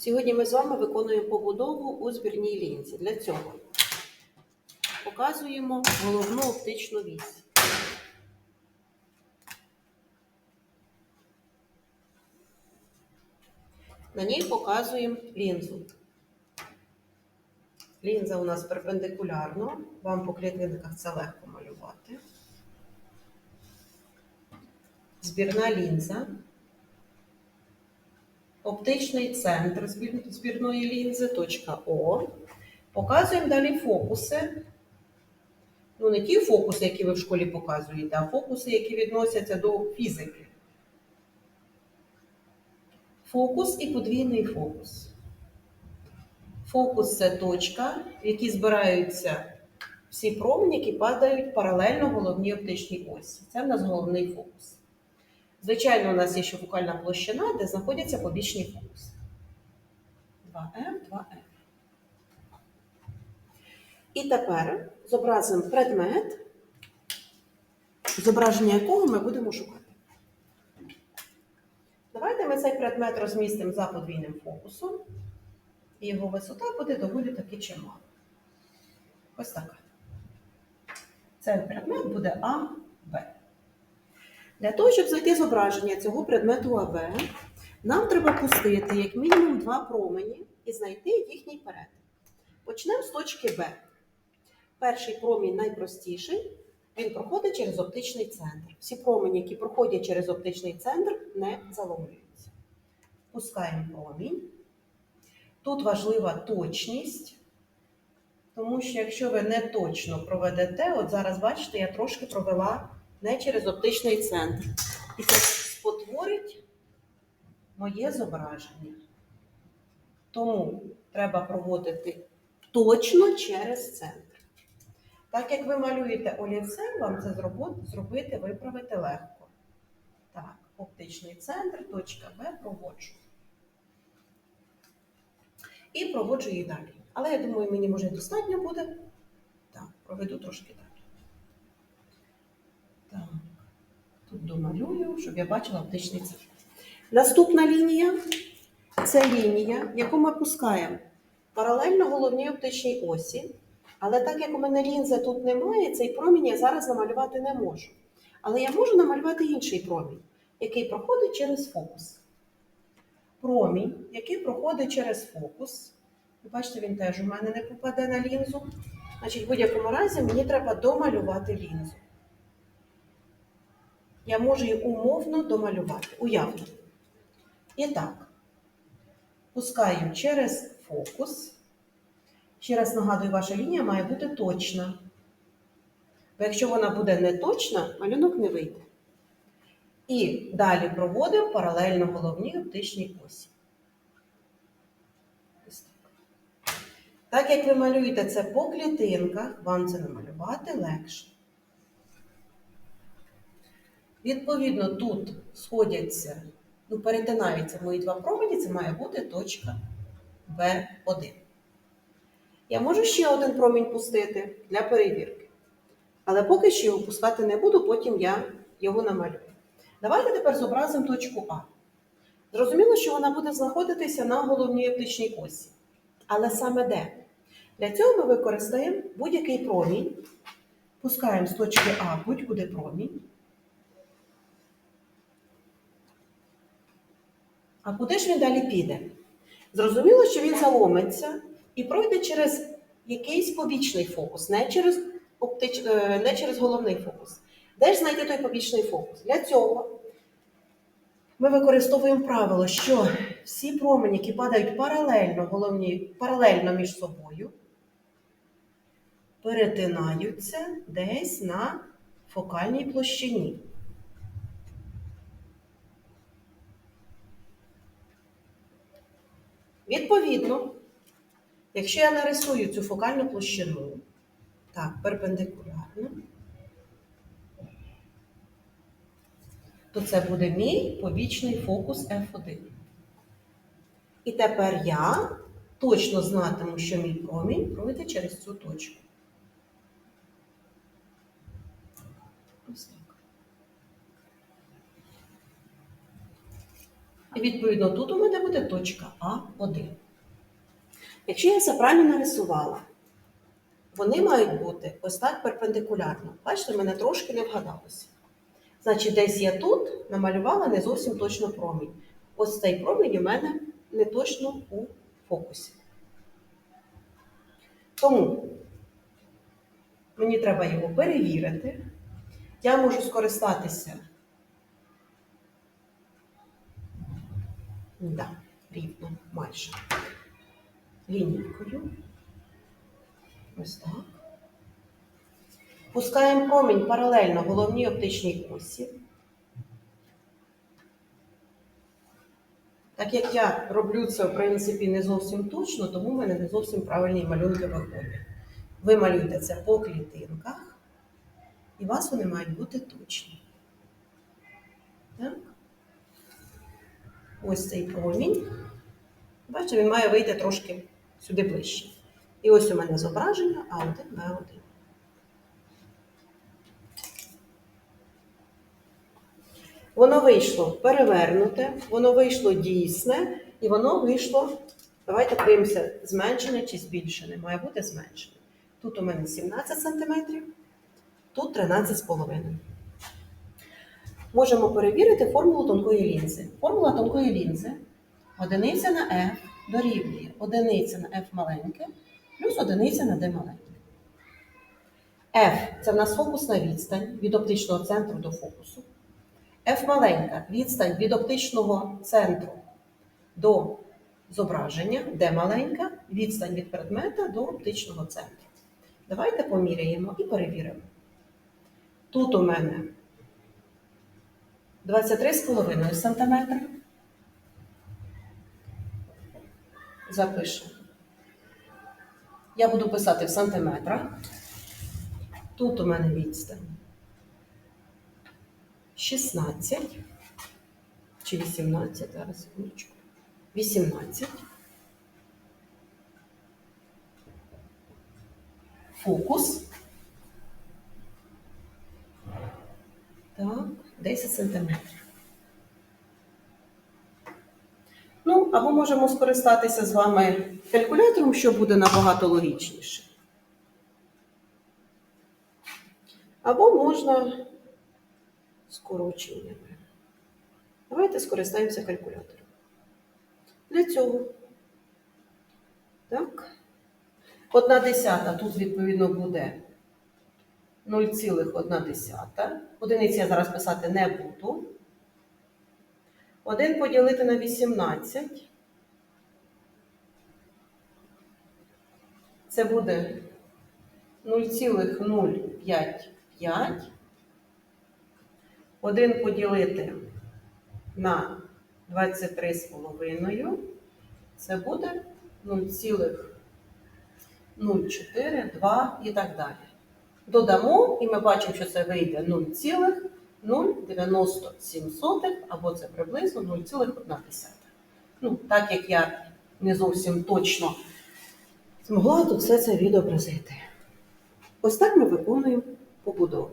Сьогодні ми з вами виконуємо побудову у збірній лінзі. Для цього показуємо головну оптичну вісь. На ній показуємо лінзу. Лінза у нас перпендикулярно. Вам по клітинках це легко малювати. Збірна лінза. Оптичний центр збірної лінзи, точка О. Показуємо далі фокуси. Ну, не ті фокуси, які ви в школі показуєте, а фокуси, які відносяться до фізики. Фокус і подвійний фокус. Фокус це точка, в якій збираються всі промені, які падають паралельно головній оптичній осі. Це в нас головний фокус. Звичайно, у нас є ще фокальна площина, де знаходяться побічні фокуси. 2F, 2F. І тепер зобразимо предмет, зображення якого ми будемо шукати. Давайте ми цей предмет розмістимо за подвійним фокусом, і його висота буде доволі таки чимала. Ось така. Цей предмет буде А. Для того, щоб знайти зображення цього предмету АБ, нам треба пустити як мінімум два промені і знайти їхній перетин. Почнемо з точки Б. Перший промінь найпростіший, він проходить через оптичний центр. Всі промені, які проходять через оптичний центр, не заломлюються. Пускаємо промінь. Тут важлива точність, тому що якщо ви не точно проведете, от зараз бачите, я трошки провела не через оптичний центр. І це спотворить моє зображення. Тому треба проводити точно через центр. Так як ви малюєте олівцем, вам це зробити, виправити легко. Так, оптичний центр, точка Б проводжу. І проводжу її далі. Але я думаю, мені може достатньо буде. Так, проведу трошки далі. Так, тут домалюю, щоб я бачила оптичний центр. Наступна лінія це лінія, яку ми пускаємо паралельно головній оптичній осі. Але так як у мене лінзи тут немає, цей промінь я зараз намалювати не можу. Але я можу намалювати інший промінь, який проходить через фокус. Промінь, який проходить через фокус. Ви бачите, він теж у мене не попаде на лінзу. Значить, в будь-якому разі мені треба домалювати лінзу. Я можу її умовно домалювати, уявно. І так, пускаю через фокус. Ще раз нагадую, ваша лінія має бути точна. Бо якщо вона буде не точна, малюнок не вийде. І далі проводимо паралельно головній оптичній осі. Так. Як ви малюєте це по клітинках, вам це намалювати легше. Відповідно, тут сходяться, ну, перетинаються мої два промені, це має бути точка В1. Я можу ще один промінь пустити для перевірки. Але поки що його пускати не буду, потім я його намалюю. Давайте тепер зобразимо точку А. Зрозуміло, що вона буде знаходитися на головній оптичній осі. Але саме де? Для цього ми використаємо будь-який промінь. Пускаємо з точки А будь-куди промінь. А куди ж він далі піде? Зрозуміло, що він заломиться і пройде через якийсь побічний фокус, не через, оптич... е, не через головний фокус. Де ж знайти той побічний фокус? Для цього ми використовуємо правило, що всі промені, які падають паралельно, головні, паралельно між собою, перетинаються десь на фокальній площині. Відповідно, якщо я нарисую цю фокальну площину, так, перпендикулярно, то це буде мій побічний фокус F1. І тепер я точно знатиму, що мій промінь пройде через цю точку. Ось так. І відповідно тут у мене буде точка А1. Якщо я все правильно нарисувала, вони мають бути ось так перпендикулярно. Бачите, мене трошки не вгадалося. Значить, десь я тут намалювала не зовсім точно промінь. Ось цей промінь у мене не точно у фокусі. Тому мені треба його перевірити. Я можу скористатися. Да, рівно, майже. Лінійкою. Ось так. Пускаємо промінь паралельно головній оптичній осі. Так як я роблю це, в принципі, не зовсім точно, тому в мене не зовсім правильні малюнки виходять. Ви малюєте це по клітинках, і у вас вони мають бути точні. Так? Ось цей промінь. Бачите, він має вийти трошки сюди ближче. І ось у мене зображення А1, Б1. Воно вийшло перевернуте, воно вийшло дійсне, і воно вийшло. Давайте подивимося, зменшене чи збільшене. Має бути зменшене. Тут у мене 17 см, тут 13,5 Можемо перевірити формулу тонкої лінзи. Формула тонкої лінзи одиниця на F дорівнює одиниця на F маленьке плюс одиниця на D маленьке. F це в нас фокусна відстань від оптичного центру до фокусу. F маленька відстань від оптичного центру до зображення, D маленька відстань від предмета до оптичного центру. Давайте поміряємо і перевіримо. Тут у мене 23,5 см. Запишу. Я буду писати в сантиметрах. Тут у мене відстань 16 чи 18, зараз секундочку. 18. Фокус. Так, 10 сантиметрів. Ну, або можемо скористатися з вами калькулятором, що буде набагато логічніше. Або можна скороченнями. Давайте скористаємося калькулятором. Для цього. Так. Одна десята тут, відповідно, буде 0,1. Одиниці я зараз писати не буду. 1 поділити на 18. Це буде 0,055. 1 поділити на 23,5. Це буде 0,042 і так далі. Додамо, і ми бачимо, що це вийде 0,097 або це приблизно 0,1. Ну, так як я не зовсім точно змогла тут все це відобразити. Ось так ми виконуємо побудову.